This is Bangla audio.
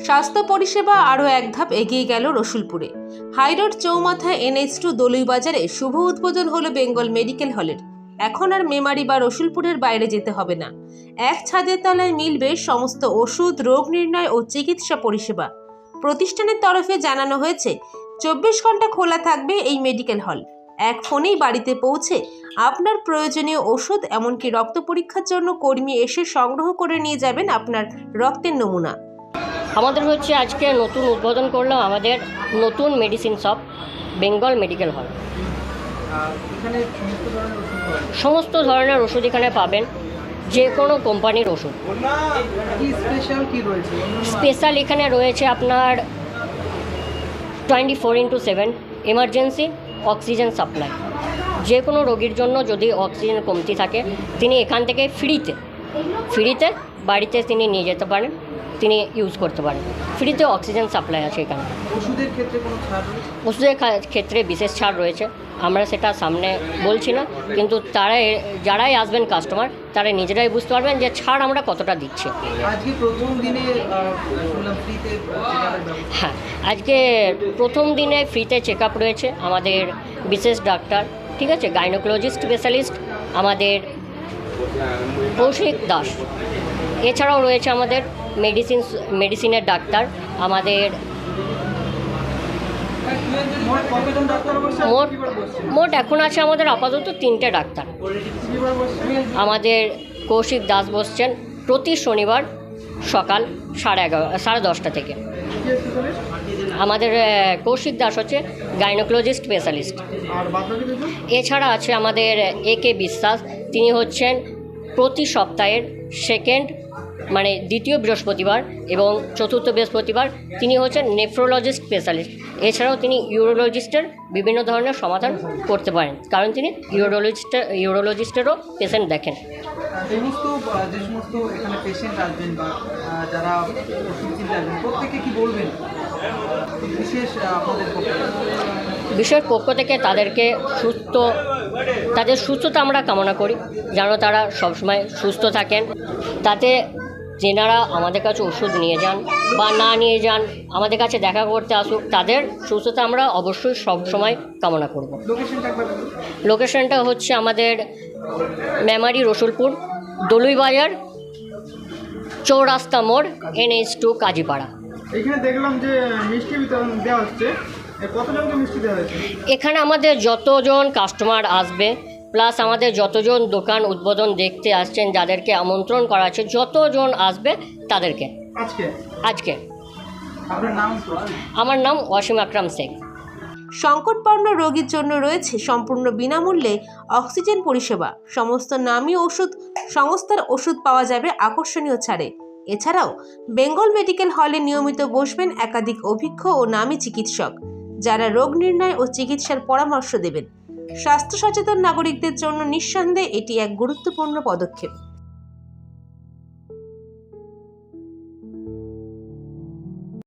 স্বাস্থ্য পরিষেবা আরও এক ধাপ এগিয়ে গেল রসুলপুরে। হাইরোড চৌমাথা এনএইচ টু দলুইবাজারে শুভ উদ্বোধন হলো বেঙ্গল মেডিকেল হলের। এখন আর মেমারি বা রসুলপুরের বাইরে যেতে হবে না। এক ছাদের তলায় মিলবে সমস্ত ওষুধ, রোগ নির্ণয় ও চিকিৎসা পরিষেবা। প্রতিষ্ঠানের তরফে জানানো হয়েছে, চব্বিশ ঘণ্টা খোলা থাকবে এই মেডিকেল হল। এক ফোনেই বাড়িতে পৌঁছে আপনার প্রয়োজনীয় ওষুধ, এমনকি রক্ত পরীক্ষার জন্য কর্মী এসে সংগ্রহ করে নিয়ে যাবেন আপনার রক্তের নমুনা। আমাদের হচ্ছে আজকে নতুন উদ্বোধন করলাম আমাদের নতুন medicine shop Bengal medical hall সমস্ত ধরনের ওষুধ এখানে পাবেন, যে কোনো কোম্পানির ওষুধ। স্পেশাল এখানে রয়েছে আপনার twenty four into seven emergency oxygen supply যে কোনো রোগীর জন্য যদি অক্সিজেন কমতি থাকে, তিনি এখান থেকে ফ্রিতে ফ্রিতে বাড়িতে তিনি নিয়ে যেতে পারেন। তিনি ইউজ করতে পারেন ফ্রিতে অক্সিজেন সাপ্লাই আছে এখানে। ওষুধের ক্ষেত্রে কোনো ছাড় ওষুধের ক্ষেত্রে বিশেষ ছাড় রয়েছে। আমরা সেটা সামনে বলছি না কিন্তু তারা যারাই আসবেন কাস্টমার তারা নিজেরাই বুঝতে পারবেন যে ছাড় আমরা কতটা দিচ্ছি। হ্যাঁ আজকে প্রথম দিনে ফ্রিতে চেক আপ রয়েছে আমাদের বিশেষ ডাক্তার ঠিক আছে? গাইনোকোলজিস্ট স্পেশালিস্ট আমাদের কৌশিক দাস। এছাড়াও রয়েছে আমাদের মেডিসিন মেডিসিনের ডাক্তার, আমাদের মোট মোট এখন আছে আমাদের আপাতত তিনটে ডাক্তার। আমাদের কৌশিক দাস বসছেন প্রতি শনিবার সকাল সাড়ে এগারো, সাড়ে দশটা থেকে। আমাদের কৌশিক দাস হচ্ছে গাইনোকোলজিস্ট স্পেশালিস্ট এছাড়া আছে আমাদের এ কে বিশ্বাস, তিনি হচ্ছেন প্রতি সপ্তাহের সেকেন্ড মানে দ্বিতীয় বৃহস্পতিবার এবং চতুর্থ বৃহস্পতিবার তিনি হচ্ছেন নেফ্রোলজিস্ট স্পেশালিস্ট এছাড়াও তিনি ইউরোলজিস্টের বিভিন্ন ধরনের সমাধান করতে পারেন, কারণ তিনি ইউরোলজিস্টের ইউরোলজিস্টেরও পেশেন্ট দেখেন। যারা বলবেন? বিশেষ বিষয়ের পক্ষ থেকে তাদেরকে সুস্থ তাদের সুস্থতা আমরা কামনা করি যেন তারা সবসময় সুস্থ থাকেন। তাতে যেনারা আমাদের কাছে ওষুধ নিয়ে যান বা না নিয়ে যান আমাদের কাছে দেখা করতে আসুক তাদের সুস্থতা আমরা অবশ্যই সবসময় কামনা করব। লোকেশনটা হচ্ছে আমাদের মেমারি রসুলপুর দলুই বাজার চৌরাস্তা মোড় এনএইচ টু কাজীপাড়া। এখানে দেখলাম যে মিষ্টি বিতরণ দেওয়া হচ্ছে। এখানে আমাদের যতজন কাস্টমার আসবে প্লাস আমাদের যতজন দোকান উদ্বোধন দেখতে আসছেন যাদেরকে আমন্ত্রণ করা আছে যতজন আসবে তাদেরকে। আজকে? আজকে। আপনার নাম আমার নাম ওয়াসিম আকরাম শেখ। সংকটপন্ন রোগীর জন্য রয়েছে সম্পূর্ণ বিনামূল্যে অক্সিজেন পরিষেবা। সমস্ত নামী ওষুধ সংস্থার ওষুধ পাওয়া যাবে আকর্ষণীয় ছাড়ে। এছাড়াও বেঙ্গল মেডিকেল হলে নিয়মিত বসবেন একাধিক অভিজ্ঞ ও নামী চিকিৎসক। যারা রোগ নির্ণয় ও চিকিৎসার পরামর্শ দেবেন। স্বাস্থ্য সচেতন নাগরিকদের জন্য নিঃসন্দেহে এটি এক গুরুত্বপূর্ণ পদক্ষেপ।